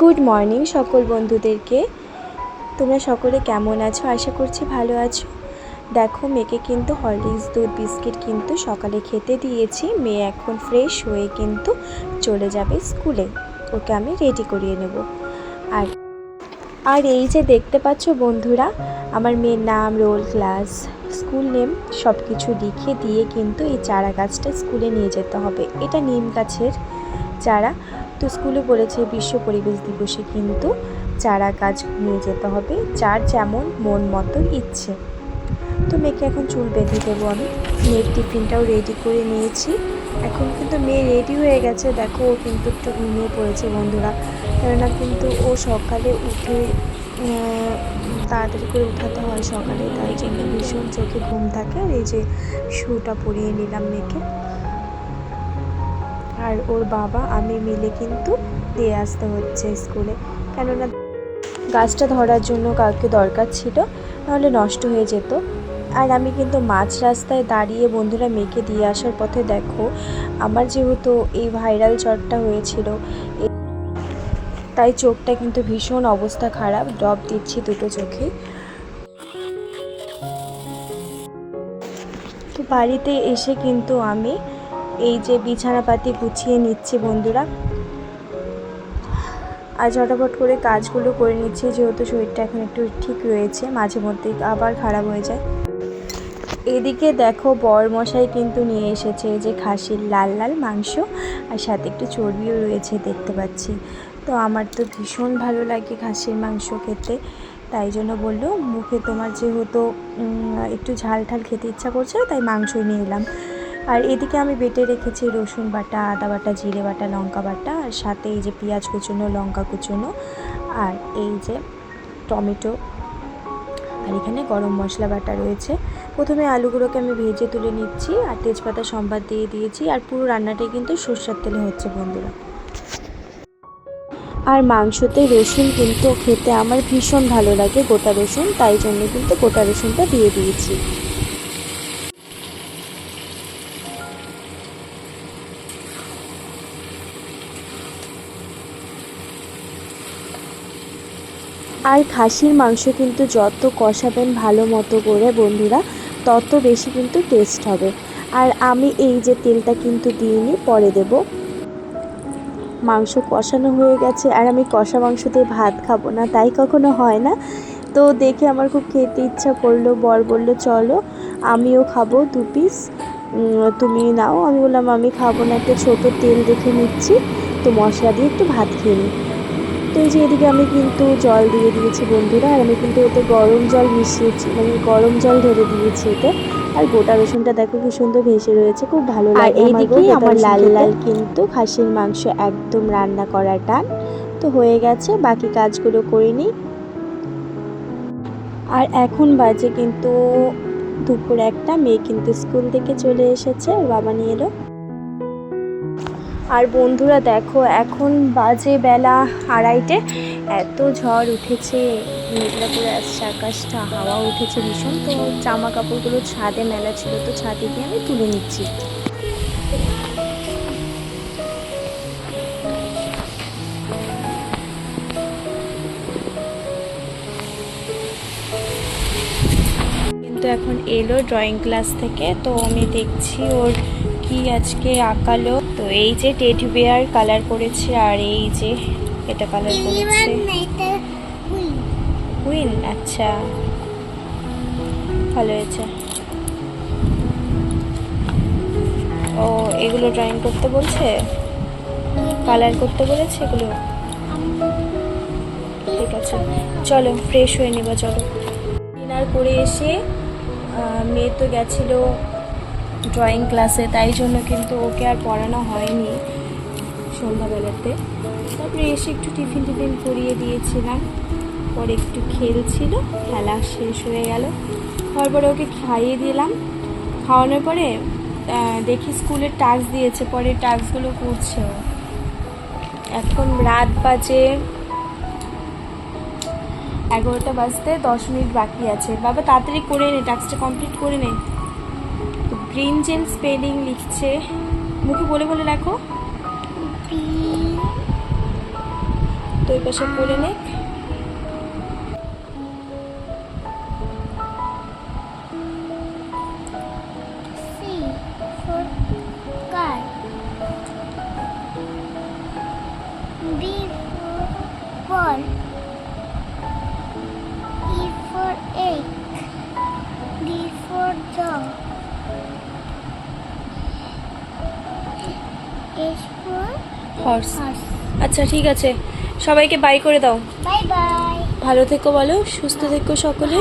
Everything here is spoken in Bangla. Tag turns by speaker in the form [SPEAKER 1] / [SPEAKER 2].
[SPEAKER 1] গুড মর্নিং সকল বন্ধুদেরকে। তোমরা সকলে কেমন আছো? আশা করছি ভালো আছো। দেখো, মেয়েকে কিন্তু হরলিক্স, দুধ, বিস্কিট কিন্তু সকালে খেতে দিয়েছি। মেয়ে এখন ফ্রেশ হয়ে কিন্তু চলে যাবে স্কুলে। ওকে আমি রেডি করিয়ে নেব। আর আর এই যে দেখতে পাচ্ছ বন্ধুরা, আমার মেয়ের নাম রোল ক্লাস স্কুল নেম সব কিছু লিখে দিয়ে কিন্তু এই চারা গাছটা স্কুলে নিয়ে যেতে হবে। এটা নিম গাছের চারা। তো স্কুলে বলেছে বিশ্ব পরিবেশ দিবসে কিন্তু চারা গাছ নিয়ে যেতে হবে, যার যেমন মন মতো ইচ্ছে। তো মেয়েকে এখন চুল বেঁধে দেবো আমি। মেয়ের টিফিনটাও রেডি করে নিয়েছি। এখন কিন্তু মেয়ে রেডি হয়ে গেছে। দেখো, ও কিন্তু একটু ঘুমিয়ে পড়েছে বন্ধুরা। কেননা কিন্তু ও সকালে উঠে তাড়াতাড়ি করে উঠাতে হয় সকালে। তাই জন্য ভীষণ চোখে ঘুম থাকে। আর এই যে শুটা পরিয়ে নিলাম মেয়েকে। আর ওর বাবা, আমি মিলে কিন্তু দিয়ে আসতে হচ্ছে স্কুলে। কেননা গাছটা ধরার জন্য কাউকে দরকার ছিল, নাহলে নষ্ট হয়ে যেত। আর আমি কিন্তু মাঝ রাস্তায় দাঁড়িয়ে বন্ধুরা মেয়েকে দিয়ে আসার পথে দেখো, আমার যেহেতু এই ভাইরাল জ্বরটা হয়েছিল তাই চোখটা কিন্তু ভীষণ অবস্থা খারাপ, ড্রপ দিচ্ছি দুটো চোখে। তো বাড়িতে এসে কিন্তু আমি এই যে বিছানাপাতি গুছিয়ে নিচ্ছি বন্ধুরা। আর ঝটাপট করে কাজগুলো করে নিচ্ছি, যেহেতু শরীরটা এখন একটু ঠিক রয়েছে, মাঝে মধ্যে আবার খারাপ হয়ে যায়। এদিকে দেখো বর মশাই কিন্তু নিয়ে এসেছে যে খাসির লাল লাল মাংস, আর সাথে একটু চর্বিও রয়েছে দেখতে পাচ্ছি। তো আমার তো ভীষণ ভালো লাগে খাসির মাংস খেতে, তাই জন্য বলল, মুখে তোমার যেহেতু একটু ঝাল ঠাল খেতে ইচ্ছা করছে, তাই মাংসই নিয়ে এলাম। আর এদিকে আমি বেটে রেখেছি রসুন বাটা, আদা বাটা, জিরে বাটা, লঙ্কা বাটা, আর সাথে এই যে পেঁয়াজ কুচোনো, লঙ্কা কুচোনো, আর এই যে টমেটো। আর এখানে গরম মশলা বাটা রয়েছে। প্রথমে আলুগুলোকে আমি ভেজে তুলে নিচ্ছি, আর তেজপাতা, সম্বাদ দিয়ে দিয়েছি, আর পুরো রান্নাটাই কিন্তু সর্ষের তেলে হচ্ছে বন্ধুরা। আর মাংসতে রসুন কিন্তু খেতে আমার ভীষণ ভালো লাগে, গোটা রসুন, তাই জন্য কিন্তু গোটা রসুনটা দিয়ে দিয়েছি। আর খাসির মাংস কিন্তু যত কষাবেন ভালো মতো করে বন্ধুরা, তত বেশি কিন্তু টেস্ট হবে। আর আমি এই যে তেলটা কিন্তু দিইনি, পরে দেব। মাংস কষানো হয়ে গেছে, আর আমি কষা মাংস দিয়ে ভাত খাব না, তাই কখনো হয় না। তো দেখে আমার খুব খেতে ইচ্ছা করল, বর বলল, চলো আমিও খাব দু পিস তুমি নাও। আমি বললাম, আমি খাব না, একটা ছোটো তেল দেখে নিচ্ছি, তো মশলা দিয়ে একটু ভাত খেয়ে নিই। তো এই যে এদিকে আমি কিন্তু জল দিয়ে দিয়েছি বন্ধুরা আর আমি কিন্তু এতে গরম জল মিশিয়েছি মানে গরম জল ঢেলে দিয়েছি এতে। আর গোটা রসুনটা দেখো কি সুন্দর ভেসে রয়েছে খুব ভালো লাগে
[SPEAKER 2] এইদিকেই
[SPEAKER 1] আমার
[SPEAKER 2] আমার
[SPEAKER 1] লাল
[SPEAKER 2] লাল
[SPEAKER 1] কিন্তু খাসির মাংস একদম রান্না করার টান। তো হয়ে গেছে বাকি কাজগুলো করে নিই। আর এখন বাজে কিন্তু দুপুর একটা মেয়ে কিন্তু স্কুল থেকে চলে এসেছে বাবা নিয়ে এলো। আর বন্ধুরা দেখো, এখন বাজে বেলা আড়াইটে। এত ঝড় উঠেছে, মেঘলা করে আসছে আকাশটা, হাওয়া উঠেছে ভীষণ। তো জামা কাপড়গুলো ছাদে, মেলা ছিল তো ছাদে গিয়ে আমি তুলে নিচ্ছি। কিন্তু এখন এলো ড্রয়িং ক্লাস থেকে, তো আমি দেখছি ওর কি আজকে আঁকালো? তো এই যে টেডি বিয়ার কালার করেছে আর এই যে এটা কালার করেছে। কুইন আচ্ছা। ভালো হয়েছে। ও এগুলো ড্রয়িং করতে বলছে? কালার করতে বলেছে এগুলো? ঠিক আছে। চলো ফ্রেশ হয়ে নিবা চলো। ডিনার করে এসে মেয়ে তো গেছিল ড্রয়িং ক্লাসে তাই জন্য কিন্তু ওকে আর পড়ানো হয়নি সন্ধ্যাবেলাতে। তারপরে এসে একটু টিফিন টিফিন করিয়ে দিয়েছিলাম। পরে একটু খেলছিল, খেলা শেষ হয়ে গেল। তারপরে ওকে খাইয়ে দিলাম। খাওয়ানোর পরে দেখি স্কুলের টাস্ক দিয়েছে, পরে টাস্কগুলো করছে। এখন রাত বাজে এগারোটা বাজতে দশ মিনিট বাকি আছে। বাবা, তাড়াতাড়ি করে নে, টাস্কটা কমপ্লিট করে নে। তো স্পেলিং লিখছে। মুখে বলে বলে রাখো
[SPEAKER 3] তো এই পাশে বলে নে হর্স আচ্ছা ঠিক আছে। সবাইকে বাই করে দাও. ভালো থেকো বলো সুস্থ থেকো সকলে।